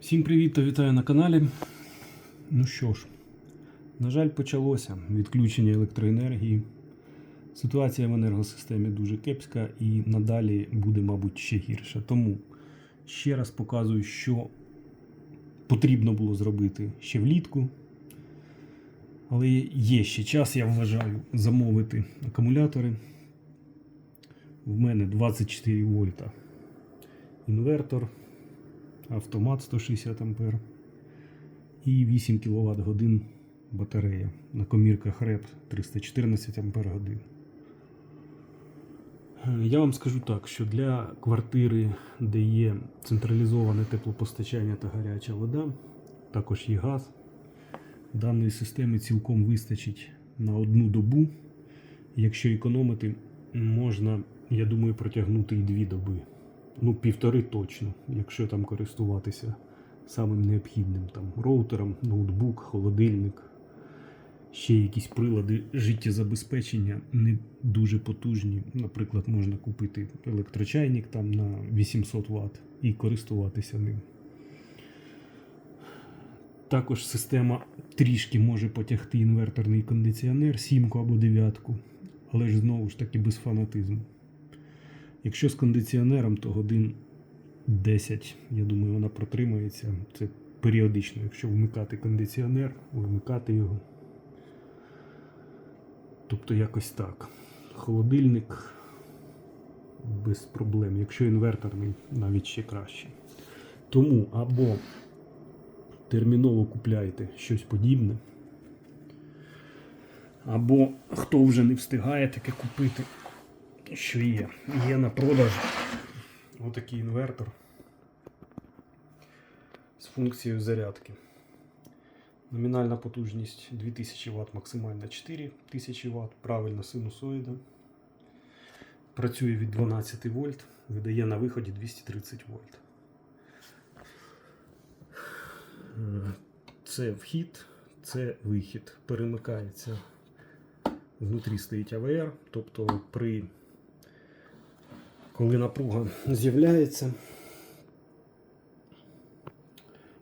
Всім привіт та вітаю на каналі. Ну що ж, на жаль, почалося відключення електроенергії. Ситуація в енергосистемі дуже кепська і надалі буде, мабуть, ще гірше. Тому ще раз показую, що потрібно було зробити ще влітку. Але є ще час, я вважаю, замовити акумулятори. В мене 24 вольта інвертор автомат 160 А і 8 кВт годин батарея на комірках РЕП 314 Ампер годин. Я вам скажу так, що для квартири, де є централізоване теплопостачання та гаряча вода, також є газ, даної системи цілком вистачить на одну добу. Якщо економити, можна, я думаю, протягнути і дві доби ну, півтори точно, якщо там користуватися самим необхідним там роутером, ноутбук, холодильник, ще якісь прилади життєзабезпечення не дуже потужні. Наприклад, можна купити електрочайник там на 800 Вт і користуватися ним. Також система трішки може потягти інверторний кондиціонер, сімку або дев'ятку, але ж знову ж таки без фанатизму. Якщо з кондиціонером, то годин 10, я думаю, вона протримається. Це періодично, якщо вмикати кондиціонер, вимикати його. Тобто якось так. Холодильник без проблем. Якщо інверторний, навіть ще краще. Тому або терміново купляйте щось подібне. Або хто вже не встигає таке купити, що є. Є на продаж отакий інвертор з функцією зарядки. Номінальна потужність 2000 Вт, максимальна 4000 Вт, правильна синусоїда. Працює від 12 вольт, видає на виході 230 вольт. Це вхід, це вихід. Перемикається. Внутрі стоїть АВР, тобто при коли напруга з'являється,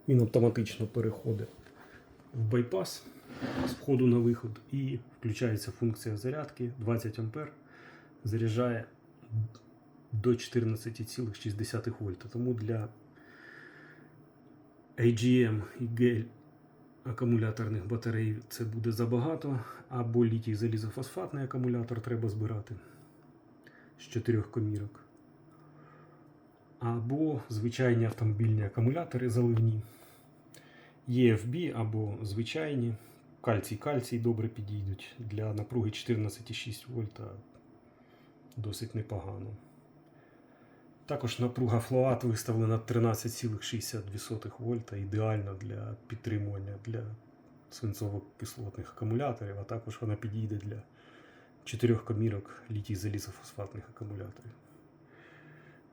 він автоматично переходить в байпас з входу на виход і включається функція зарядки 20 А, заряджає до 14,6 вольта. Тому для AGM і GEL акумуляторних батарей це буде забагато, або літій залізофосфатний акумулятор треба збирати з чотирьох комірок. Або звичайні автомобільні акумулятори заливні. EFB або звичайні. Кальцій кальцій добре підійдуть. Для напруги 14,6 вольта досить непогано. Також напруга флоат виставлена 13,62 вольта, ідеально для підтримування для свинцово-кислотних акумуляторів, а також вона підійде для чотирьох комірок літій залізофосфатних акумуляторів.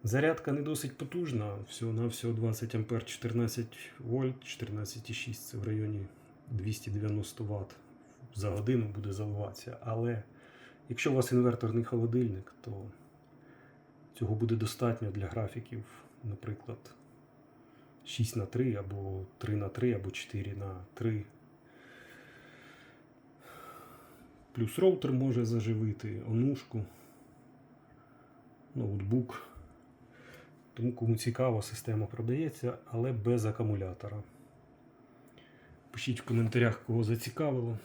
Зарядка не досить потужна, всього на всього 20 А 14 вольт, 14,6 це в районі 290 Вт за годину буде заливатися. Але якщо у вас інверторний холодильник, то цього буде достатньо для графіків, наприклад, 6 на 3 або 3 на 3 або 4 на 3. Плюс роутер може заживити, онушку, ноутбук. Тому кому цікаво, система продається, але без акумулятора. Пишіть в коментарях, кого зацікавило.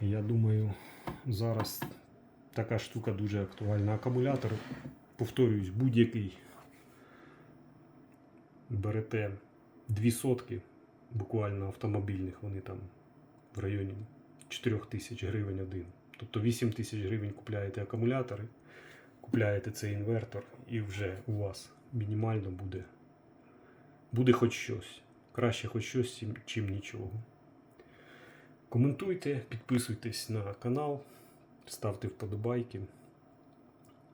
Я думаю, зараз така штука дуже актуальна. Акумулятор, повторюсь, будь-який. Берете дві сотки, буквально автомобільних, вони там в районі 4 тисяч гривень один. Тобто 8 тисяч гривень купляєте акумулятори, купляєте цей інвертор і вже у вас мінімально буде, буде хоч щось. Краще хоч щось, чим- нічого. Коментуйте, підписуйтесь на канал, ставте вподобайки,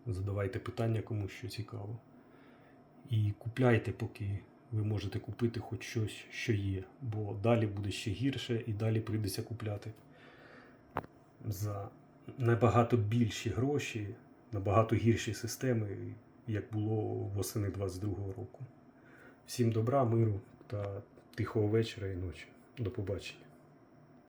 задавайте питання кому що цікаво. І купляйте, поки ви можете купити хоч щось, що є. Бо далі буде ще гірше і далі прийдеться купляти за набагато більші гроші, набагато гірші системи, як було восени 22-го року. Всім добра, миру та тихого вечора і ночі. До побачення.